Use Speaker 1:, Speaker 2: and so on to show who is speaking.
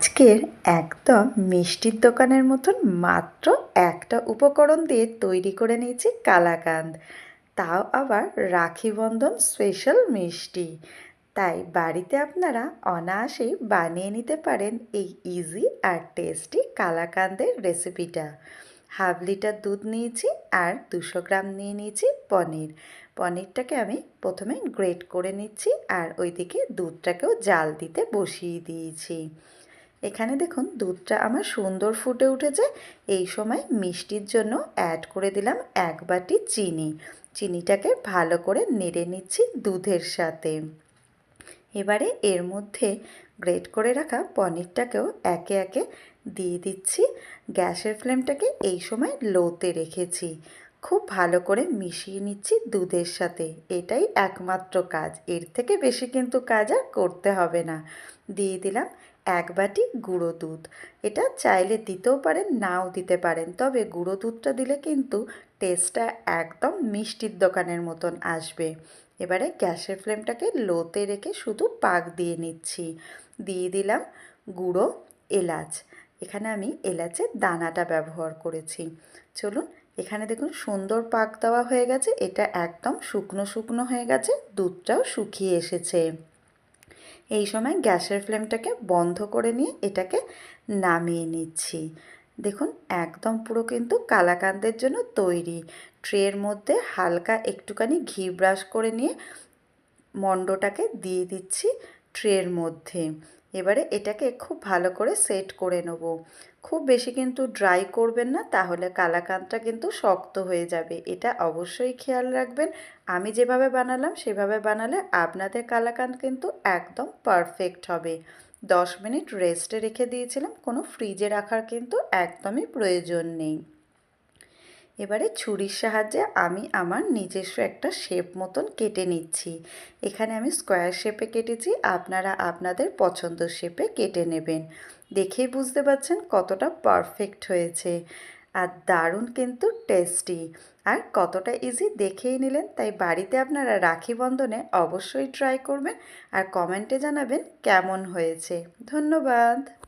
Speaker 1: আজকের একদম মিষ্টির দোকানের মতন মাত্র একটা উপকরণ দিয়ে তৈরি করে নিয়েছি কালাকান্দ। তাও আবার রাখি বন্ধন স্পেশাল মিষ্টি। তাই বাড়িতে আপনারা অনায়াসেই বানিয়ে নিতে পারেন এই ইজি আর টেস্টি কালাকান্দের রেসিপিটা হাফ লিটার দুধ নিয়েছি আর দুশো গ্রাম নিয়ে নিয়েছি পনির। পনিরটাকে আমি প্রথমে গ্রেট করে নিচ্ছি আর ওইদিকে দুধটাকেও জাল দিতে বসিয়ে দিয়েছি। এখানে দেখুন, দুধটা আমার সুন্দর ফুটে উঠেছে। এই সময় মিষ্টির জন্য অ্যাড করে দিলাম এক বাটি চিনি। চিনিটাকে ভালো করে নেড়ে নিচ্ছি দুধের সাথে। এবারে এর মধ্যে গ্রেট করে রাখা পনিরটাকেও একে একে দিয়ে দিচ্ছি। গ্যাসের ফ্লেমটাকে এই সময় লোতে রেখেছি। খুব ভালো করে মিশিয়ে নিচ্ছি দুধের সাথে। এটাই একমাত্র কাজ। এর থেকে বেশি কিন্তু কাজ আর করতে হবে না। দিয়ে দিলাম এক বাটি গুঁড়ো দুধ। এটা চাইলে দিতেও পারেন, নাও দিতে পারেন। তবে গুঁড়ো দুধটা দিলে কিন্তু টেস্টটা একদম মিষ্টির দোকানের মতন আসবে। এবারে গ্যাসের ফ্লেমটাকে লোতে রেখে শুধু পাক দিয়ে নিচ্ছি। দিয়ে দিলাম গুঁড়ো এলাচ। এখানে আমি এলাচের দানাটা ব্যবহার করেছি। চলুন, এখানে দেখুন সুন্দর পাক দেওয়া হয়ে গেছে। এটা একদম শুকনো শুকনো হয়ে গেছে। দুধটাও শুকিয়ে এসেছে। এই সময় গ্যাসের ফ্লেমটাকে বন্ধ করে নিয়ে এটাকে নামিয়ে নিচ্ছি। দেখুন, একদম পুরো কিন্তু কালাকান্দের জন্য তৈরি। ট্রের মধ্যে হালকা একটুখানি ঘি ব্রাশ করে নিয়ে মণ্ডটাকে দিয়ে দিচ্ছি। ট্রের মধ্যে। এবারে এটাকে খুব ভালো করে সেট করে নেব। খুব বেশি কিন্তু ড্রাই করবেন না, তাহলে কালাকাঁদটা কিন্তু শক্ত হয়ে যাবে। এটা অবশ্যই খেয়াল রাখবেন। আমি যেভাবে বানালাম, সেভাবে বানালে আপনাদের কালাকাঁদ কিন্তু একদম পারফেক্ট হবে। দশ মিনিট রেস্টে রেখে দিয়েছিলাম, কোনো ফ্রিজে রাখার কিন্তু একদমই প্রয়োজন নেই। এবারে ছুরির সাহায্যে আমি আমার নিজস্ব একটা শেপ মতন কেটে নিচ্ছি। এখানে আমি স্কোয়ার শেপে কেটেছি, আপনারা আপনাদের পছন্দ শেপে কেটে নেবেন। দেখেই বুঝতে পারছেন কতটা পারফেক্ট হয়েছে। আর দারুণ কিন্তু টেস্টি। আর কতটা ইজি দেখেই নিলেন, তাই বাড়িতে আপনারা রাখি বন্ধনে অবশ্যই ট্রাই করবেন। আর কমেন্টে জানাবেন কেমন হয়েছে। ধন্যবাদ।